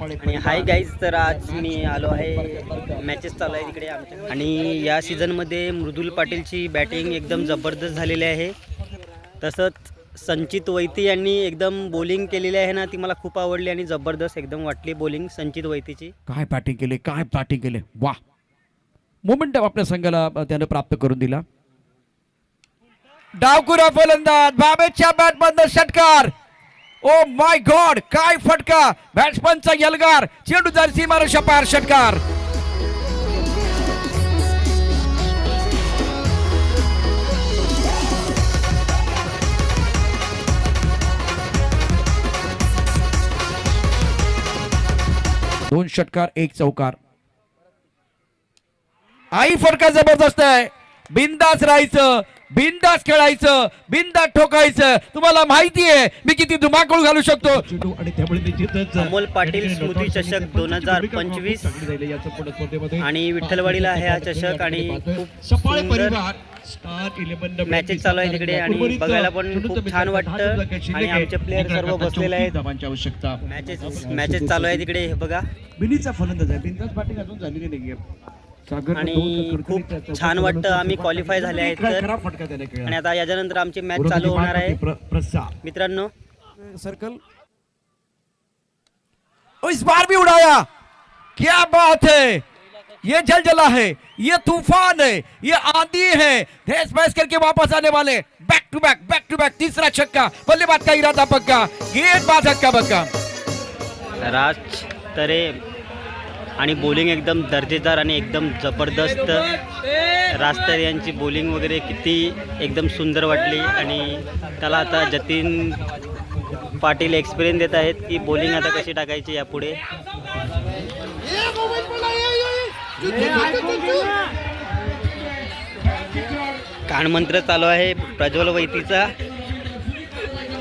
आणि hi guys तर आज मी आलो आहे. मॅचेस चालू आहे तिकडे आमच्या. आणि या सीझनमध्ये मृदुल पाटीलची बॅटिंग एकदम जबरदस्त झालेली आहे. तसंच संचित वैती यांनी एकदम बॉलिंग केलेली आहे ना ती मला खूप आवडली आणि जबरदस्त एकदम वाटली बॉलिंग संचित वैतीची. काय बॅटिंग केले काय बॅटिंग केले? वा मोमेंट आपल्या संघाला त्यानं प्राप्त करून दिला. डावकुरा फलंदाज बाबेच्या बॅट मधनं षटकार. ओ माय गॉड काय फटका. बॅट्समनचा यलगार चेंडू जर सीमारेषा पार षटकार. दोन षटकार एक चौकार. आई फटका जबरदस्त आहे. बिंदास राहायचं. बिंदास खेळायचं बिंदास ठोकायचं. तुम्हाला माहिती आहे मी किती धुमाकूळ घालू शकतो. आणि त्यामुळे निश्चितच अमोल पाटील स्मृती चषक दोन हजार पंचवीस आणि विठ्ठलवाडीला आहे हा चषक आणि खूप मॅचेस चालू आहे तिकडे आणि बघायला पण खूप छान वाटतं. आणि आमचे प्लेअर सर्व बसलेले आहेत. धावांची आवश्यकता. मॅचेस मॅचेस चालू आहे तिकडे हे बघा. बिनीचा फलंदाज आहे बिंदास बॅटिंग अजून झालेली नाहीये. सागर आणि खूप छान वाटतं आम्ही क्वालिफाय झाले आहेत तर. आणि आता याच्यानंतर आमची मॅच चालू होणार आहे. मित्रांनो. सर्कल ओ इस बार भी उड़ाया। क्या बात है। ये जलजला है ये तूफान है ये आंधी है। ठेस बहस करके वापस आने वाले। Back to back back to back तीसरा छक्का। बल्लेबाज का इरादा पक्का। गेंदबाज हक्का बक्का राज तरे आणि बॉलिंग एकदम दर्जेदार आणि एकदम जबरदस्त रास्तर यांची बॉलिंग वगैरे किती एकदम सुंदर वाटली. आणि त्याला आता जतीन पाटील एक्सपिरियन्स देत आहेत की बॉलिंग आता कशी टाकायची यापुढे? कानमंत्र चालू आहे प्रज्वल वैतीचा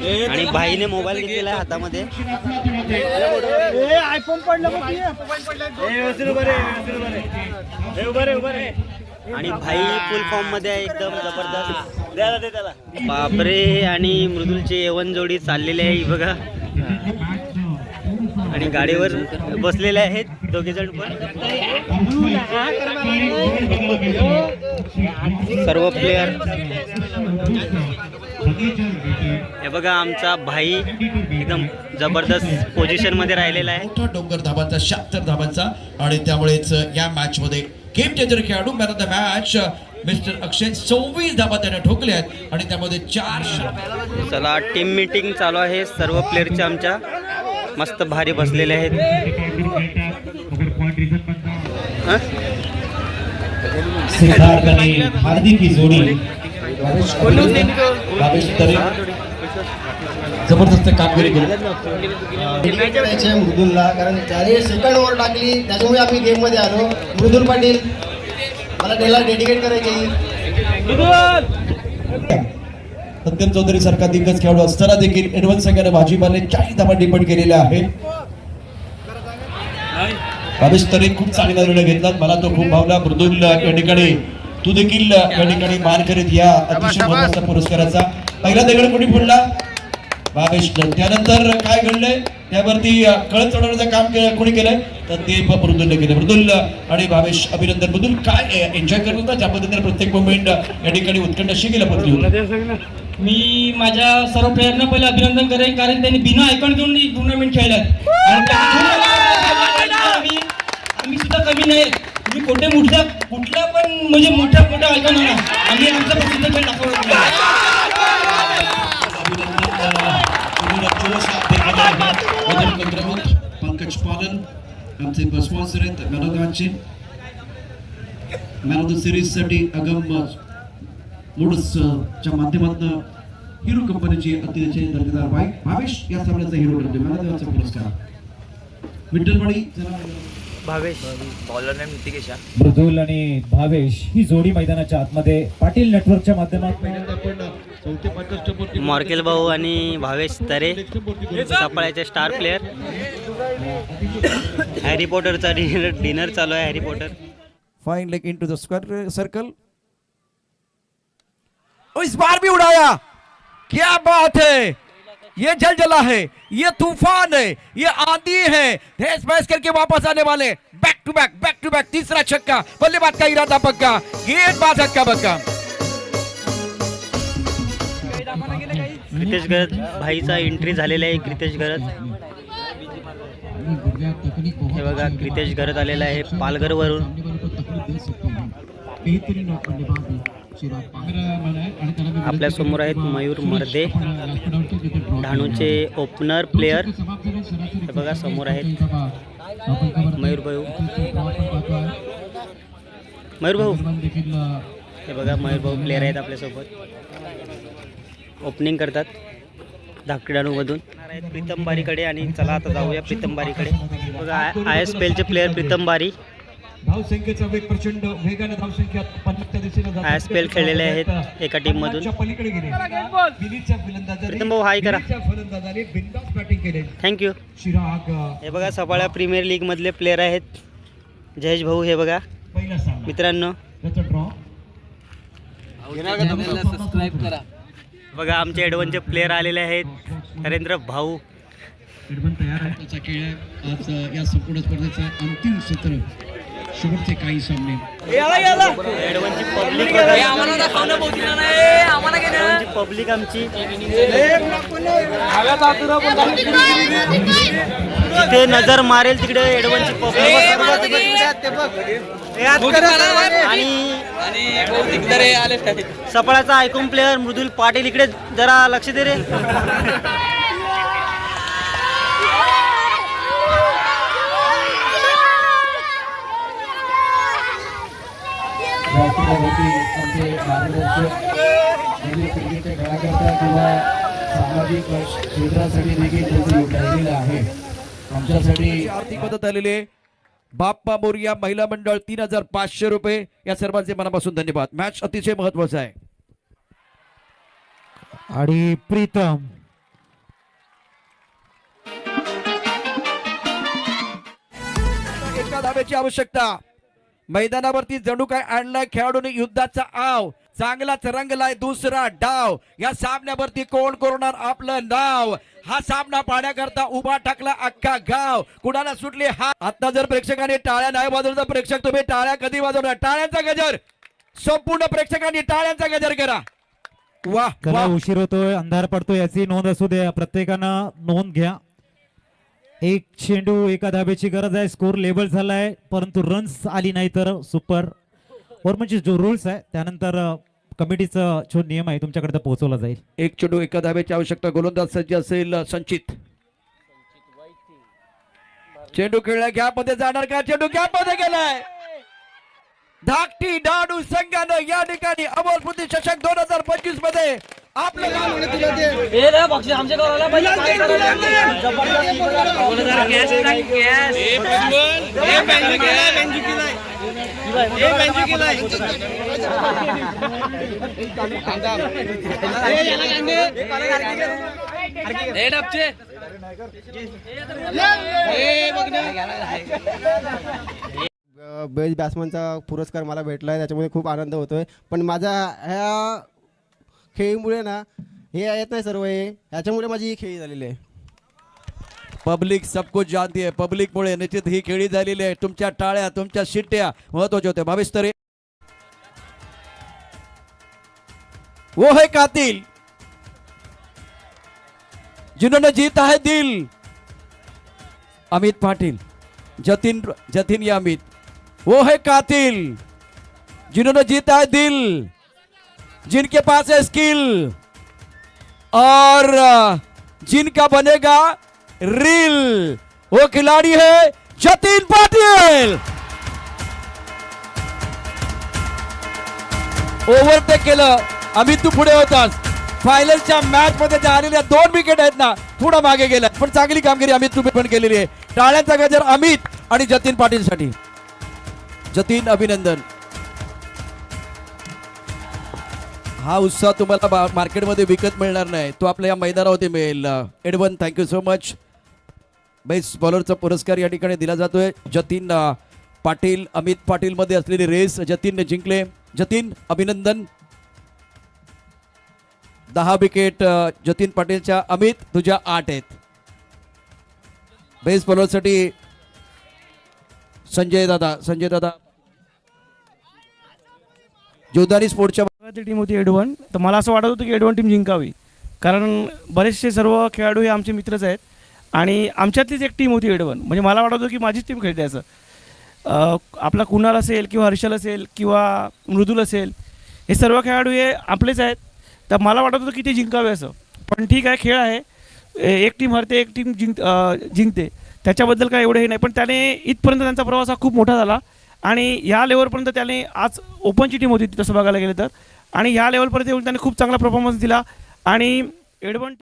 आणि भाईने मोबाईल घेतलेला आहे हातामध्ये. आणि भाई फुल फॉर्ममध्ये आहे एकदम जबरदस्त. बापरे आणि मृदुलची एवन जोडी चाललेली आहे बघा. आणि गाडीवर बसलेले आहेत दोघे जण पण. सर्व प्लेयर हे बघा आमचा भाई एकदम जबरदस्त पोझिशनमध्ये राहिलेला आहे. मोठा डोंगर धाबांचा शहात्तर धाबांचा. आणि त्यामुळेच या मॅच मध्ये गेम चेंजर खेळाडू man of the match mister Akshay सव्वीस धाबा त्याने ठोकल्या आहेत. आणि त्यामध्ये चार. चला टीम मीटिंग चालू आहे. सर्व प्लेअरच्या आमच्या मस्त भारी बसलेले आहेत? सिद्धार्थ आणि हार्दिक जोडी. जबरदस्त कामगिरी केली. आहे मृदुलला कारण त्याने सेकंड ओव्हर टाकली त्याच्यामुळे आम्ही गेममध्ये आलो. मृदुल पाटील मला त्याला डेडिकेट करायचे. सत्यम चौधरी सारखा दिग्गज खेळाडू असताना देखील एडवन संघाने भाजीपाले चाळीस धाबा डिपेंड केलेल्या आहेत. बाबेश तरे खूप चांगला निर्णय घेतला मला तो खूप भावला. मृदुल या ठिकाणी तू देखील या ठिकाणी मान करीत या अतिशय महत्त्वाचा पुरस्काराचा. पहिला दगड कोणी फोडला? बाबेश त्यानंतर काय घडलंय? त्यावरती कळत चढवण्याचं काम के- कोणी केलंय? तर ते ब- मृदुलने केलं मृदुल आणि भावेश अभिनंदन. मृदुल काय एन्जॉय करत होता? ज्या पद्धतीने प्रत्येक मुवमेंट या ठिकाणी उत्कंठ अशी गेल्या पद्धती मी माझ्या सर्व प्लेयरना पहिले अभिनंदन करेन कारण त्यांनी बिना ऐकण घेऊन टुर्नामेंट खेळल्यात. आम्ही सुद्धा कमी नाही कोठे मोठ्या कुठला पण म्हणजे मोठ्या मोठ्या ऐकून ना. आम्ही आमचा प्रसिद्ध खेळ दाखवला पंकज पालन आमचे स्पॉन्सर आहेत मॅनोदानचे मॅन ऑफ द सिरीजसाठी अगम मोडस च्या माध्यमातून हिरो कंपनीचे अतिशय दर्जेदार बाईक भावेश या सामन्याचा हिरो ठरले. मॅनोदानचा पुरस्कार. विठ्ठलवाडी भावेश. मृदुल आणि भावेश ही जोडी मैदानाच्या आतमध्ये पाटील नेटवर्कच्या माध्यमातून आपण चौथे पंचायत स्टंपवरती मॉर्केल भाऊ आणि भावेश तरे सफाळ्याचे स्टार प्लेअर हॅरी पॉटरचा डिनर डिनर चालू आहे Harry Potter fine leg into the square circle ओ इस बार भी उड़ाया। क्या बात है। ये जल जला है ये तूफान है ये आंधी है। ठेस भैंस करके वापस आने वाले back to back back to back तीसरा छक्का बल्लेबाज का इरादा पक्का गेंदबाज हक्का बक्का क्रितेश गरज भाईचा एंट्री झालेला आहे क्रितेश गरज. हे बघा क्रितेश गरज आलेला आहे पालघरवरून. आपल्यासमोर आहेत मयूर मर्दे डहाणूचे ओपनर प्लेयर हे बघा समोर आहेत मयूर भाऊ. मयूर भाऊ. हे बघा मयूर भाऊ प्लेयर आहेत आपल्यासोबत. ओपनिंग करतात धाकटी डाणूमधून प्रीतम बारीकडे आणि चला आता जाऊया प्रीतम बारीकडे. बघा आय एस पी एलचे प्लेयर प्रीतम बारी. धावसंख्येचा वेग प्रचंड वेगाने धावसंख्या दिशेने जाते. खेळलेले आहेत एका टीममधून. रनच्या पलीकडे गेले. फलंदाजांनी प्रीतम भाऊ हाय करा. फलंदाजांनी बिनधास्त बॅटिंग केले. थँक्यू शिराग हे बघा सफाळा प्रीमियर लीगमधले प्लेयर आहेत. जयेश भाऊ हे बघा. पहिला सामना. मित्रांनो. त्याचा ड्रॉ बघा आमचे एडवनचे प्लेयर आलेले आहेत. नरेंद्र भाऊ. तयार आहे. त्याचा खेळ आहे. आज या संपूर्ण स्पर्धेचा अंतिम सत्र. शेवटचे काही सामने. एडवनची पब्लिक आमची. नजर मारेल तिकडे एडवनची पब्लिक. आणि सफळाचा ऐकून प्लेअर मृदुल पाटील इकडे जरा लक्ष दे रे. आमचे मार्गदर्शक क्रिकेटच्या खेळाकरता किंवा सामाजिक क्षेत्रासाठी देखील त्यांचं योगदान राहिलेलं आहे आमच्यासाठी आर्थिक मदत आलेली आहे. बाप्पा मोरिया महिला मंडळ तीन हजार पाचशे रुपये. या सर्वांचे मनापासून धन्यवाद. मॅच अतिशय महत्त्वाचा आहे. आणि प्रीतम. एका धाब्याची आवश्यकता. मैदानावरती जणू काय आणलाय खेळाडूने युद्धाचा आव चांगलाच रंगलाय दुसरा डाव. या सामन्यावरती कोण कोरणार आपलं नाव? हा सामना पाहण्याकरता उभा टाकला अख्खा गाव. कुणाला सुटले हा? आता जर प्रेक्षकांनी टाळ्या नाही वाजवल्या तर प्रेक्षक तुम्ही टाळ्या कधी वाजवणार? टाळ्यांचा गजर! संपूर्ण प्रेक्षकांनी टाळ्यांचा गजर करा. वा वा उशीर होतोय अंधार पडतोय याची नोंद असू द्या. प्रत्येकानं नोंद घ्या. एक चेंडू एका धाब्याची गरज आहे. स्कोर लेबल झालाय. परंतु रन्स आली नाही तर सुपर और म्हणजे जो रूल्स आहे त्यानंतर कमिटीचा जो नियम आहे तुमच्याकडे पोहोचवला जाईल. एक चेंडू एका धाब्याची आवश्यकता गोलंदाज सज्ज असेल संचित. चेंडू खेळला गॅपमध्ये जाणार का? चेंडू गॅपमध्ये गेलाय. धाकटी डाडू संघानं या ठिकाणी अमोल स्मृती चषक दोन हजार पंचवीसमध्ये आपलं नाव बेस्ट बॅट्समनचा पुरस्कार मला भेटला आहे त्याच्यामुळे खूप आनंद होतो आहे पण माझ्या ह्या खेळीमुळे ना हे येत नाही सर्व हे. ह्याच्यामुळे माझी ही खेळी झालेली आहे. पब्लिक सब कुछ जानती है निश्चित ही खेळी झालेली आहे. तुमच्या टाळ्या तुमच्या शिट्ट्या महत्त्वाच्या होत्या भावेश तरी वो है कातिल. जिन्होंने जीता है दिल. अमित पाटिल. जतिन जतिन या अमित. वो है कातिल. जिन्होंने जीता है दिल. जिनके पास है स्किल और जिनका बनेगा रील वो खिलाड़ी है जतिन पाटिल। ओव्हरटेक केलं. अमित तू पुढे होतास. फायनलच्या मॅच मध्ये ज्या आलेल्या दोन विकेट आहेत ना थोडा मागे गेला. पण चांगली कामगिरी अमित तुम्ही पण केलेली आहे. टाळ्यांचा गजर अमित आणि जतीन पाटील साठी जतीन अभिनंदन. हा उत्साह तुम्हाला मार्केटमध्ये विकत मिळणार नाही. तो आपल्या या मैदानावरती मिळेल. Edwan thank you so much best बॉलरचा पुरस्कार या ठिकाणी दिला जातोय. जतीन पाटील अमित पाटील मध्ये असलेली रेस जतीनने जिंकले. जतीन अभिनंदन. दहा विकेट जतीन पाटीलच्या अमित तुझ्या आठ आहेत. बेस्ट बॉलरसाठी संजय दादा संजय दादा. जोदारी स्पोर्टच्या ती टीम होती एडवन तर मला असं वाटत होतं की एडवन टीम जिंकावी. कारण बरेचसे सर्व खेळाडू हे आमचे मित्रच आहेत. आणि आमच्यातलीच एक टीम होती एडवन म्हणजे मला वाटत होतं की माझीच टीम खेळते असं. आपला कुणाल असेल किंवा हर्षल असेल किंवा मृदुल असेल हे सर्व खेळाडू हे आपलेच आहेत. तर मला वाटत होतं की ते जिंकावे असं. पण ठीक आहे खेळ आहे. एक टीम हरते एक टीम जिंक जिंकते. त्याच्याबद्दल काय एवढं हे नाही. पण त्याने इथपर्यंत त्यांचा प्रवास हा खूप मोठा झाला. आणि ह्या लेवलपर्यंत त्याने आज ओपनची टीम होती तसं बघायला गेलं तर. आणि ह्या लेवलपर्यंत येऊन त्यांनी खूप चांगला परफॉर्मन्स दिला. आणि एडवंट